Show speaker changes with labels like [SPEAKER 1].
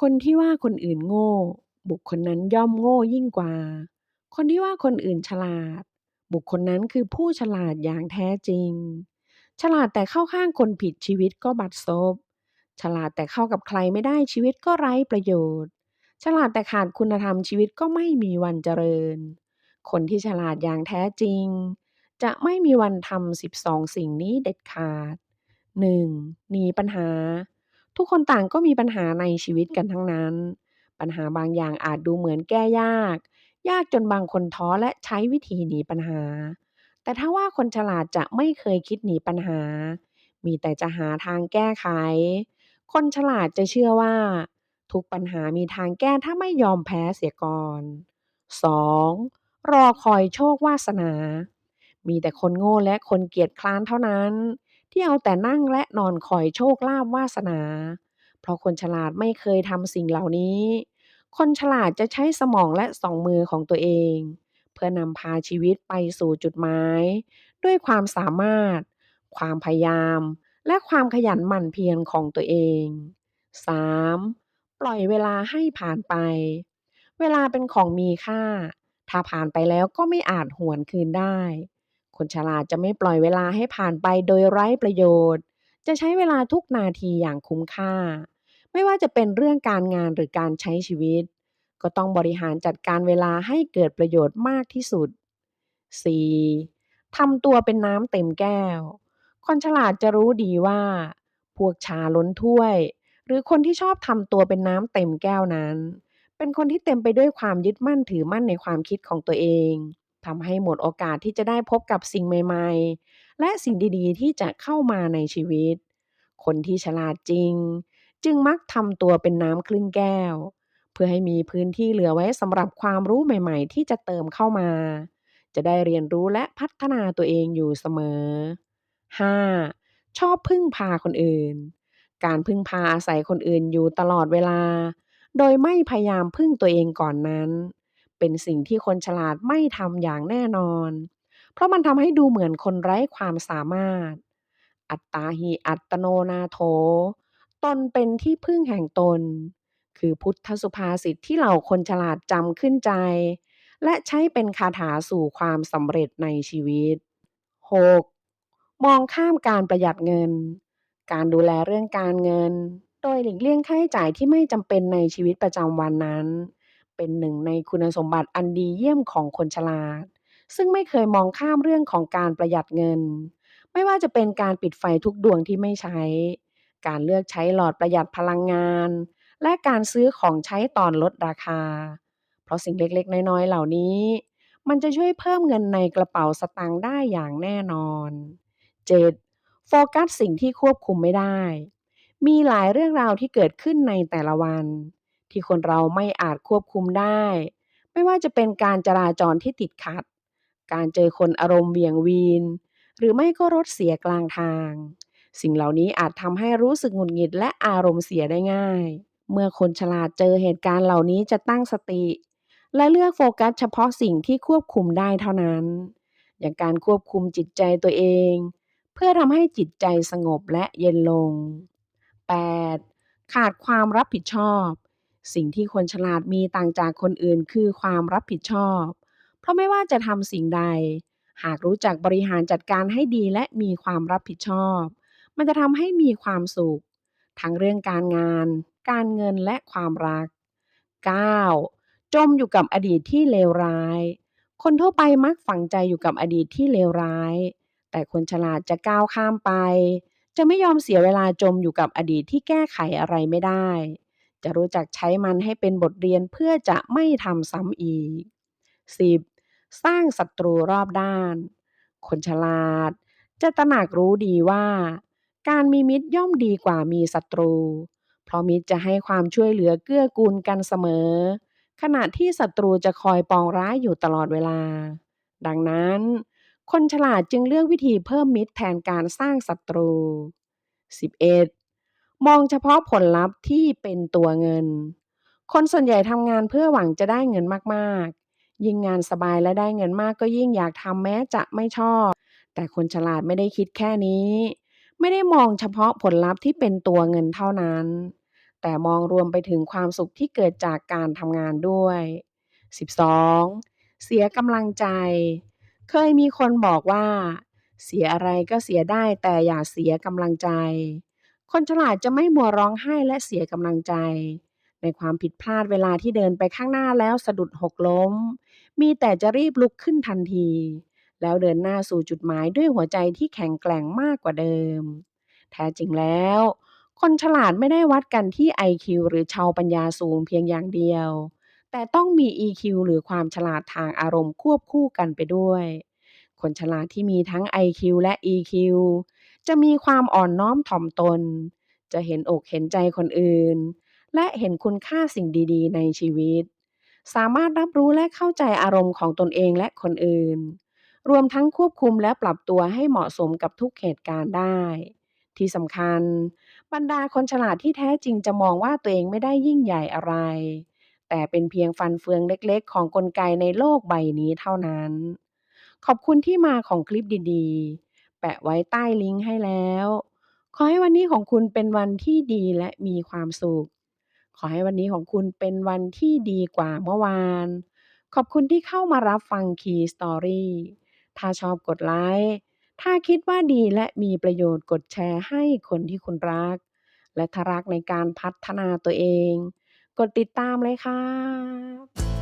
[SPEAKER 1] คนที่ว่าคนอื่นโง่ บุคคลนั้นย่อมโง่ยิ่งกว่า คนที่ว่าคนอื่นฉลาด บุคคลนั้นคือผู้ฉลาดอย่างแท้จริง ฉลาดแต่เข้าข้างคนผิดชีวิตก็บัดซบ ฉลาดแต่เข้ากับใครไม่ได้ชีวิตก็ไร้ประโยชน์ ฉลาดแต่ขาดคุณธรรมชีวิตก็ไม่มีวันเจริญ คนที่ฉลาดอย่างแท้จริง จะไม่มีวันทำสิบสองสิ่งนี้เด็ดขาด 1. หนีปัญหา ทุกคนต่างก็มีปัญหาในชีวิตกันทั้งนั้น ปัญหาบางอย่างอาจดูเหมือนแก้ยาก ยากจนบางคนท้อและใช้วิธีหนีปัญหา แต่ถ้าว่าคนฉลาดจะไม่เคยคิดหนีปัญหา มีแต่จะหาทางแก้ไข คนฉลาดจะเชื่อว่า ทุกปัญหามีทางแก้ถ้าไม่ยอมแพ้เสียก่อน 2. รอคอยโชควาสนา มีแต่คนโง่และคนเกียจคร้านเท่านั้น ที่เอาแต่นั่งและนอนคอยโชคลาภวาสนา เพราะคนฉลาดไม่เคยทำสิ่งเหล่านี้ คนฉลาดจะใช้สมองและสองมือของตัวเอง เพื่อนำพาชีวิตไปสู่จุดหมาย ด้วยความสามารถ ความพยายาม และความขยันหมั่นเพียรของตัวเอง 3. ปล่อยเวลาให้ผ่านไป เวลาเป็นของมีค่า ถ้าผ่านไปแล้วก็ไม่อาจหวนคืนได้ คนฉลาดจะไม่ปล่อยเวลาให้ผ่านไปโดยไร้ประโยชน์ จะใช้เวลาทุกนาทีอย่างคุ้มค่า ไม่ว่าจะเป็นเรื่องการงานหรือการใช้ชีวิต ก็ต้องบริหารจัดการเวลาให้เกิดประโยชน์มากที่สุด 4. ทำตัวเป็นน้ำเต็มแก้ว คนฉลาดจะรู้ดีว่า พวกชาล้นถ้วย หรือคนที่ชอบทำตัวเป็นน้ำเต็มแก้วนั้น เป็นคนที่เต็มไปด้วยความยึดมั่นถือมั่นในความคิดของตัวเอง ทำให้หมดโอกาสที่จะได้พบกับสิ่งใหม่ๆ และสิ่งดีๆ ที่จะเข้ามาในชีวิต คนที่ฉลาดจริง จึงมักทำตัวเป็นน้ำครึ่งแก้ว เพื่อให้มีพื้นที่เหลือไว้สำหรับความรู้ใหม่ๆ ที่จะเติมเข้ามา จะได้เรียนรู้และพัฒนาตัวเองอยู่เสมอ 5. ชอบพึ่งพาคนอื่น การพึ่งพาอาศัยคนอื่นอยู่ตลอดเวลา โดยไม่พยายามพึ่งตัวเองก่อนนั้น เป็นสิ่งที่คนฉลาดไม่ทำอย่างแน่นอน เพราะมันทำให้ดูเหมือนคนไร้ความสามารถ อัตตาหิอัตโนนาโถ ตนเป็นที่พึ่งแห่งตน คือพุทธสุภาษิตที่เหล่าคนฉลาดจำขึ้นใจ และใช้เป็นคาถาสู่ความสำเร็จในชีวิต 6. มองข้ามการประหยัดเงิน การดูแลเรื่องการเงิน โดยหลีกเลี่ยงค่าใช้จ่ายที่ไม่จำเป็นในชีวิตประจำวันนั้น เป็นหนึ่งในคุณสมบัติอันดีเยี่ยมของคนฉลาด ซึ่งไม่เคยมองข้ามเรื่องของการประหยัดเงิน ไม่ว่าจะเป็นการปิดไฟทุกดวงที่ไม่ใช้ การเลือกใช้หลอดประหยัดพลังงาน และการซื้อของใช้ตอนลดราคา เพราะสิ่งเล็กๆ น้อยๆ เหล่านี้ มันจะช่วยเพิ่มเงินในกระเป๋าสตางค์ได้อย่างแน่นอน 7. โฟกัสสิ่งที่ควบคุมไม่ได้ มีหลายเรื่องราวที่เกิดขึ้นในแต่ละวัน ที่คนเราไม่อาจควบคุมได้ ไม่ว่าจะเป็นการจราจรที่ติดขัด การเจอคนอารมณ์เวี่ยงวีน หรือไม่ก็รถเสียกลางทาง สิ่งเหล่านี้อาจทำให้รู้สึกหงุดหงิดและอารมณ์เสียได้ง่าย เมื่อคนฉลาดเจอเหตุการณ์เหล่านี้จะตั้งสติ และเลือกโฟกัสเฉพาะสิ่งที่ควบคุมได้เท่านั้น อย่างการควบคุมจิตใจตัวเอง เพื่อทำให้จิตใจสงบและเย็นลง 8. ขาดความรับผิดชอบ สิ่งที่คนฉลาดมีต่างจากคนอื่นคือความรับผิดชอบ เพราะไม่ว่าจะทำสิ่งใด หากรู้จักบริหารจัดการให้ดีและมีความรับผิดชอบ มันจะทำให้มีความสุข ทั้งเรื่องการงาน การเงินและความรัก 9. จมอยู่กับอดีตที่เลวร้าย คนทั่วไปมักฝังใจอยู่กับอดีตที่เลวร้าย แต่คนฉลาดจะก้าวข้ามไป จะไม่ยอมเสียเวลาจมอยู่กับอดีตที่แก้ไขอะไรไม่ได้ จะรู้จักใช้มันให้เป็นบทเรียนเพื่อจะไม่ทำซ้ำอีก 10. สร้างศัตรูรอบด้าน คนฉลาด จะตระหนักรู้ดีว่า การมีมิตรย่อมดีกว่ามีศัตรู เพราะมิตรจะให้ความช่วยเหลือเกื้อกูลกันเสมอ ขณะที่ศัตรูจะคอยปองร้ายอยู่ตลอดเวลา ดังนั้น คนฉลาดจึงเลือกวิธีเพิ่มมิตรแทนการสร้างศัตรู 11. มองเฉพาะผลลัพธ์ที่เป็นตัวเงิน คนส่วนใหญ่ทำงานเพื่อหวังจะได้เงินมากๆ ยิ่งงานสบายและได้เงินมากก็ยิ่งอยากทำแม้จะไม่ชอบ แต่คนฉลาดไม่ได้คิดแค่นี้ ไม่ได้มองเฉพาะผลลัพธ์ที่เป็นตัวเงินเท่านั้น แต่มองรวมไปถึงความสุขที่เกิดจากการทำงานด้วย 12. เสียกำลังใจ เคยมีคนบอกว่า เสียอะไรก็เสียได้แต่อย่าเสียกำลังใจ คนฉลาดจะไม่มัวร้องไห้และเสียกำลังใจ ในความผิดพลาดเวลาที่เดินไปข้างหน้าแล้วสะดุดหกล้ม มีแต่จะรีบลุกขึ้นทันที แล้วเดินหน้าสู่จุดหมายด้วยหัวใจที่แข็งแกร่งมากกว่าเดิม แท้จริงแล้ว คนฉลาดไม่ได้วัดกันที่ IQ หรือชาวปัญญาสูงเพียงอย่างเดียว แต่ต้องมี EQ หรือความฉลาดทางอารมณ์ควบคู่กันไปด้วย คนฉลาดที่มีทั้ง IQ และ EQ จะมีความอ่อนน้อมถ่อมตน จะเห็นอกเห็นใจคนอื่น และเห็นคุณค่าสิ่งดี ๆ ในชีวิต สามารถรับรู้และเข้าใจอารมณ์ของตนเองและคนอื่น รวมทั้งควบคุมและปรับตัวให้เหมาะสมกับทุกเหตุการณ์ได้ ที่สำคัญ บรรดาคนฉลาดที่แท้จริงจะมองว่าตัวเองไม่ได้ยิ่งใหญ่อะไร แต่เป็นเพียงฟันเฟืองเล็กๆ ของกลไกในโลกใบนี้เท่านั้น ขอบคุณที่มาของคลิปดีๆ แปะไว้ใต้ลิงก์ให้แล้ว ขอให้วันนี้ของคุณเป็นวันที่ดีและมีความสุข ขอให้วันนี้ของคุณเป็นวันที่ดีกว่าเมื่อวาน ขอบคุณที่เข้ามารับฟัง Key Story ถ้าชอบกดไลค์ ถ้าคิดว่าดีและมีประโยชน์กดแชร์ให้คนที่คุณรัก และถ้ารักในการพัฒนาตัวเอง กดติดตามเลยค่ะ